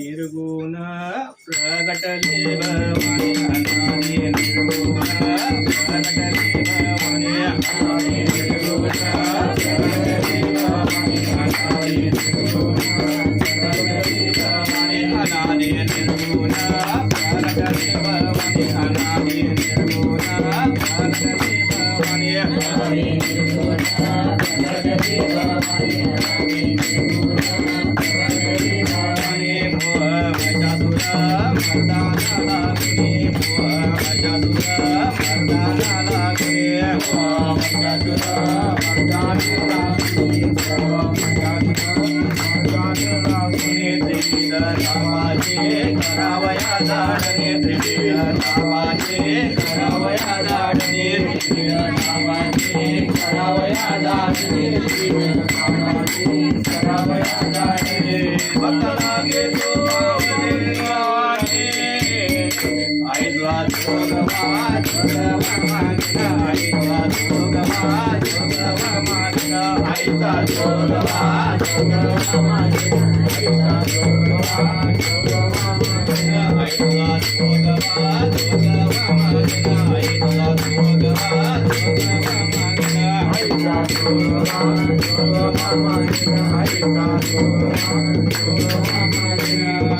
తిరుగున ప్రగటలేవని తిరుగున ప్రగటలేవని తిరుగున ప్రగటలేవని అనాది తిరుగున ప్రగటలేవని भवानी अनादि निर्गुण प्रगटले भवानी अनादि करावया दाडने करावया करावया दाडने भक्तलागे तो देवाने ऐद्वा जोगवा जोगवा ऐद्वा जोगवा जोगवा ऐद्वा जोगवा जोगवा ऐद्वा जोगवा ऐद्वा जोगवा जोगवा ऐद्वा जोगवा जोगवा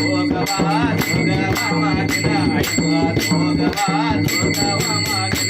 భోగవా భోగవా మాగిన అయ్యో భోగవా భోగవా మాగిన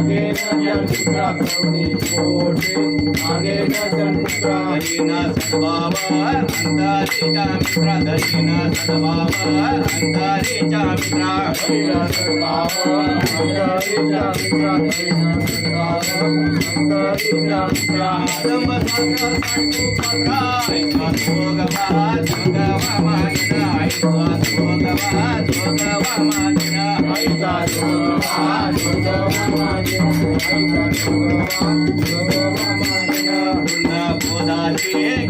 नागे नयनमुद्रा करुणी कोटे नागे नयनमुद्रा दरीना सद्भावा अंतरे च मित्रा दरीना सद्भावा अंतरे च मित्रा। दरीना सद्भावा अंतरे च मित्रा दरीना सद्भावा अंतरे च मित्रा। सदम सदा सट्टु पत्रा बोधाचे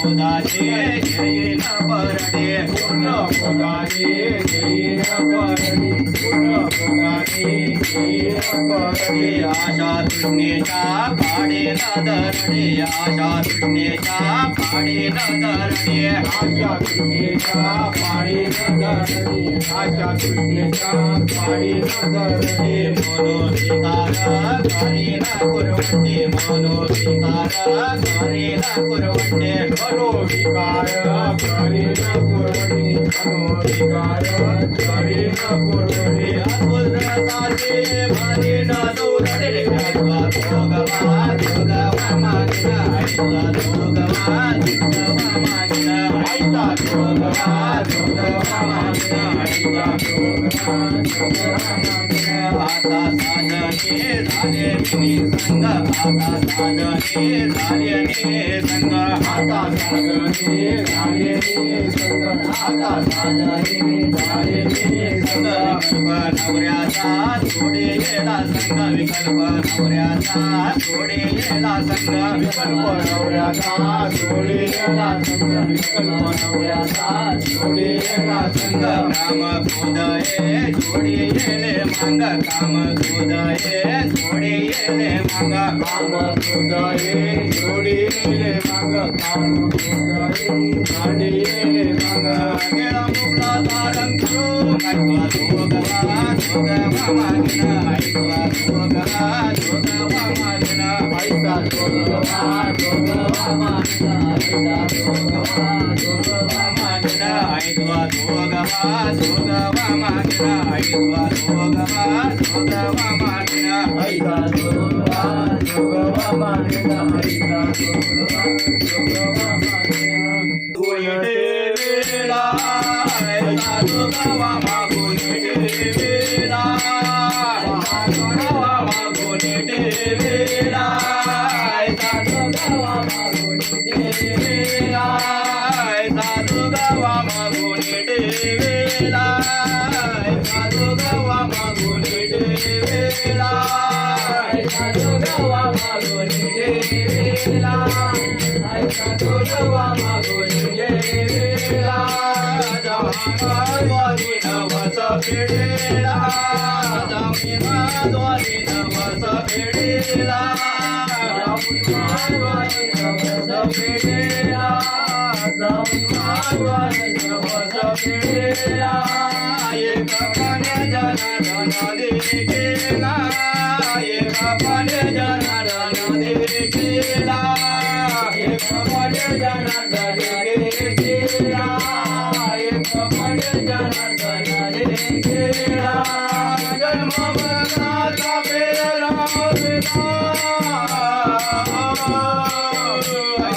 ಪುದಾಶೇ ಜಯೇನ ಪರಡೆ ಪೂರ್ಣ ಪುಗಾನೇ ಜಯೇನ ಪರಡೆ ಪೂರ್ಣ ಪುಗಾನೇ ಜಯೇನ ಪರಡೆ ಆಶಾ ತುಣ್ಯೇಶ ಪಾಡೇನ ಧರಣೆ ಆಶಾ ತುಣ್ಯೇಶ ಪಾಡೇನ ಧರಣೆ ಆಶಾ ತುಣ್ಯೇಶ ಪಾಡೇನ ಧರಣೆ ಆಶಾ ತುಣ್ಯೇಶ ಪಾಡೇನ ಧರಣೆ ಮನೋ ಸೀತಾರ ಕಾರೇನ ಕುರುವಂತೆ ಮನೋ ಸೀತಾರ ಕಾರೇನ ಕುರುವಂತೆ I'm not आता साधने झाले नि संग आता साधने झाले संग आता साधने झाले संग आता साधने झाले विकल्प नवऱ्याचा थोडे येला संघ विकल्प नवऱ्याचा थोडे येला संघ विकल्प नवऱ्याचा थोडे येला संघ विकल्प नवऱ्याचा थोडे येला संघ. काम क्रोधये थोडे येले मांग काम क्रोधये थोडे येले मांग काम क्रोधये थोडे येले मांग काम क्रोधये Bye. जोगवा मागोनी ये वेला ऐसा जोगवा मागोनी ये वेला जावाद्वारी नवसा पेडेला जावाद्वारी नवसा पेडेला जावाद्वारी नवसा पेडेला जावाद्वारी नवसा पेडेला ये कपने जनन देखेला